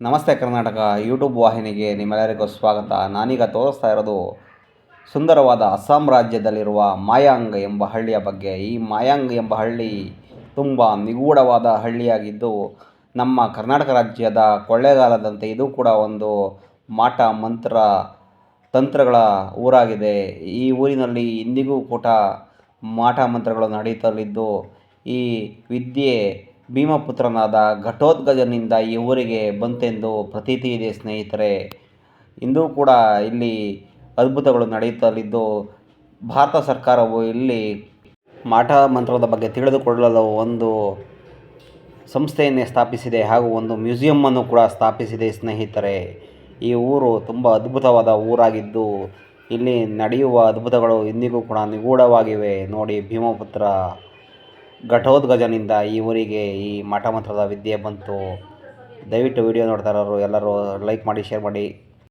ನಮಸ್ತೆ ಕರ್ನಾಟಕ ಯೂಟ್ಯೂಬ್ ವಾಹಿನಿಗೆ ನಿಮ್ಮೆಲ್ಲರಿಗೂ ಸ್ವಾಗತ. ನಾನೀಗ ತೋರಿಸ್ತಾ ಇರೋದು ಸುಂದರವಾದ ಅಸ್ಸಾಂ ರಾಜ್ಯದಲ್ಲಿರುವ ಮಾಯಾಂಗ್ ಎಂಬ ಹಳ್ಳಿಯ ಬಗ್ಗೆ. ಈ ಮಾಯಾಂಗ್ ಎಂಬ ಹಳ್ಳಿ ತುಂಬ ನಿಗೂಢವಾದ ಹಳ್ಳಿಯಾಗಿದ್ದು, ನಮ್ಮ ಕರ್ನಾಟಕ ರಾಜ್ಯದ ಕೊಳ್ಳೇಗಾಲದಂತೆ ಇದು ಕೂಡ ಒಂದು ಮಾಟ ಮಂತ್ರ ತಂತ್ರಗಳ ಊರಾಗಿದೆ. ಈ ಊರಿನಲ್ಲಿ ಇಂದಿಗೂ ಕೂಡ ಮಾಟ ಮಂತ್ರಗಳು ನಡೆಯುತ್ತಲಿದ್ದು ಈ ವಿದ್ಯೆ ಭೀಮಪುತ್ರನಾದ ಘಟೋದ್ಗಜನಿಂದ ಈ ಊರಿಗೆ ಬಂತೆಂದು ಪ್ರತೀತಿ ಇದೆ, ಸ್ನೇಹಿತರೆ. ಇಂದೂ ಕೂಡ ಇಲ್ಲಿ ಅದ್ಭುತಗಳು ನಡೆಯುತ್ತಲಿದ್ದು, ಭಾರತ ಸರ್ಕಾರವು ಇಲ್ಲಿ ಮಾಟ ಮಂತ್ರದ ಬಗ್ಗೆ ತಿಳಿದುಕೊಳ್ಳಲು ಒಂದು ಸಂಸ್ಥೆಯನ್ನೇ ಸ್ಥಾಪಿಸಿದೆ ಹಾಗೂ ಒಂದು ಮ್ಯೂಸಿಯಮ್ಮನ್ನು ಕೂಡ ಸ್ಥಾಪಿಸಿದೆ, ಸ್ನೇಹಿತರೆ. ಈ ಊರು ತುಂಬ ಅದ್ಭುತವಾದ ಊರಾಗಿದ್ದು, ಇಲ್ಲಿ ನಡೆಯುವ ಅದ್ಭುತಗಳು ಇಂದಿಗೂ ಕೂಡ ನಿಗೂಢವಾಗಿವೆ. ನೋಡಿ ಭೀಮಪುತ್ರ. ಘಟೋತ್ಕಚನಿಂದ ಈ ಊರಿಗೆ ಈ ಮಠ ಮಂತ್ರದ ವಿದ್ಯೆ ಬಂತು. ದಯವಿಟ್ಟು ವಿಡಿಯೋ ನೋಡ್ತಾ ಇರೋರು ಎಲ್ಲರೂ ಲೈಕ್ ಮಾಡಿ ಶೇರ್ ಮಾಡಿ.